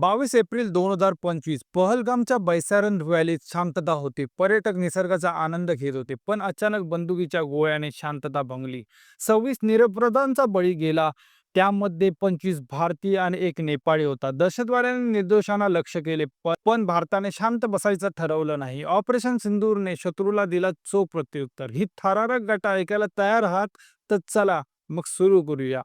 बावीस एप्रिल दोन हजार पंचवीस पहलगामच्या बैसारन व्हॅलीत शांतता होती. पर्यटक निसर्गाचा आनंद घेत होते पण अचानक बंदुकीच्या गोळ्याने शांतता भंगली. सव्वीस निरपराधांचा बळी गेला त्यामध्ये पंचवीस भारतीय आणि एक नेपाळी होता. दहशतवाद्यांनी निर्दोषांना लक्ष केले पण भारताने शांत बसायचं ठरवलं नाही. ऑपरेशन सिंदूरने शत्रूला दिला चोख प्रत्युत्तर. ही थरारक गटा ऐकायला तयार आहात तर चला मग सुरू करूया.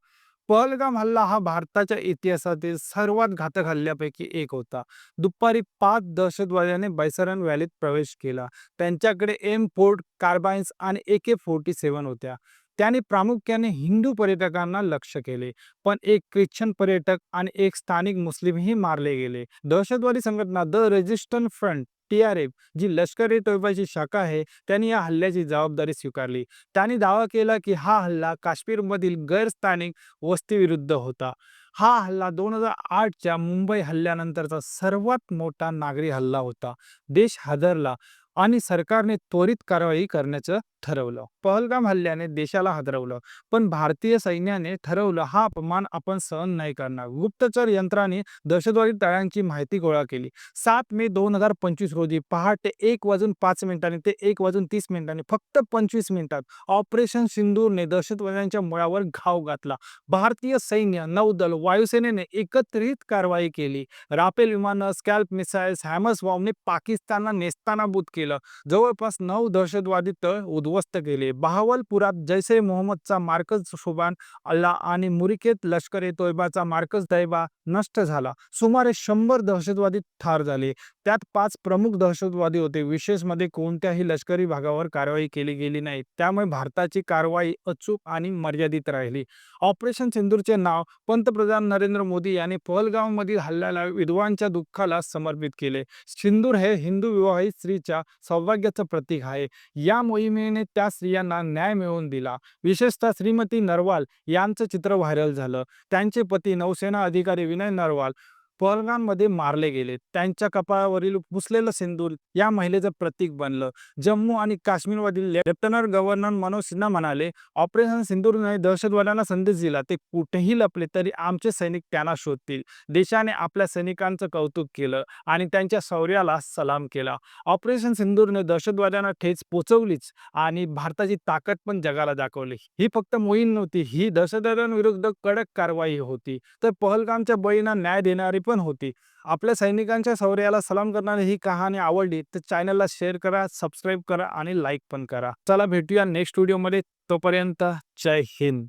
पहलगाम हल्ला हा भारताच्या इतिहासातील सर्वात घातक हल्ल्यापैकी एक होता. दुपारी पाच दहशतवाद्याने बैसरन व्हॅलीत प्रवेश केला. त्यांच्याकडे एम फोर्ट कार्बाईन्स आणि ए के फोर्टी सेवन होत्या. त्याने प्रामुख्याने हिंदू पर्यटकांना लक्ष केले पण एक ख्रिश्चन पर्यटक आणि एक स्थानिक मुस्लिमही मारले गेले. दहशतवादी संघटना the resistant front T R F जी लष्कर ए तोयबाची शाखा आहे त्यांनी या हल्ल्याची जबाबदारी स्वीकारली. त्यांनी दावा केला की हा हल्ला काश्मीरमधील गैरस्थानिक वस्तीविरुद्ध होता. हा हल्ला दोन हजार आठच्या मुंबई हल्ल्यानंतरचा सर्वात मोठा नागरी हल्ला होता. देश हादरला. आणि सरकारने त्वरित कारवाई करण्याचं ठरवलं. पहलगाम हल्ल्याने देशाला हादरवलं पण भारतीय सैन्याने ठरवलं हा अपमान आपण सहन नाही करणार. गुप्तचर यंत्राने दहशतवादी तळ्यांची माहिती गोळा केली. सात मे दोन हजार पंचवीस रोजी पहाटे एक वाजून पाच मिनिटांनी ते एक वाजून तीस मिनिटांनी फक्त पंचवीस मिनिटात ऑपरेशन सिंदूरने दहशतवाद्यांच्या मुळावर घाव घातला. भारतीय सैन्य नौदल वायुसेनेने एकत्रित कारवाई केली. राफेल विमानं स्कॅल्प मिसाईल्स हॅमर्स बॉम्बने पाकिस्तानला नेस्तानाबूत केलं. जवळपास नऊ दहशतवादी तळ उद्ध्वस्त केले. बहावलपुरात जैसे मोहम्मदचा मार्कज शुबान अल्ला आणि मुरिकेत लष्कर ए तोयबाचा मार्कज तैबा नष्ट झाला. सुमारे शंभर दहशतवादी ठार झाले. त्यात पाच प्रमुख दहशतवादी होते. विशेषमध्ये कोणत्याही लष्करी भागावर कारवाई केली गेली नाही. त्यामुळे भारताची कारवाई अचूक आणि मर्यादित राहिली. ऑपरेशन सिंदूरचे नाव पंतप्रधान नरेंद्र मोदी यांनी पहलगावमधील हल्ल्याला विधवांच्या दुःखाला समर्पित केले. सिंदूर हे हिंदू विवाहित स्त्रीच्या सौभाग्याचं प्रतीक आहे. या मोहिमेने त्या स्त्रियांना न्याय मिळवून दिला. विशेषतः श्रीमती नरवाल यांचं चित्र व्हायरल झालं. त्यांचे पती नौसेना अधिकारी विनय नरवाल पहलगाममध्ये मारले गेले. त्यांच्या कपाळावरील पुसलेलं सिंदूर या महिलेचं प्रतीक बनलं. जम्मू आणि काश्मीरमधील लेफ्टनंट गव्हर्नर मनोज सिन्हा म्हणाले ऑपरेशन सिंदूरने दहशतवाद्यांना संदेश दिला. ते कुठेही लपले तरी आमचे सैनिक त्यांना शोधतील. देशाने आपल्या सैनिकांचं कौतुक केलं आणि त्यांच्या शौर्याला सलाम केला. ऑपरेशन सिंदूरने दहशतवाद्यांना ठेच पोचवलीच आणि भारताची ताकद पण जगाला दाखवली. ही फक्त मोहीम नव्हती ही दहशतवाद्यांविरुद्ध कडक कारवाई होती. तर पहलगामच्या बळींना न्याय देणारी पण होती. आपल्या सैनिकांच्या शौर्याला सलाम करणारी ही कहाणी आवडली तर चॅनलला शेअर करा सबस्क्राईब करा आणि लाईक पण करा. चला भेटूया नेक्स्ट व्हिडिओमध्ये तोपर्यंत जय हिंद.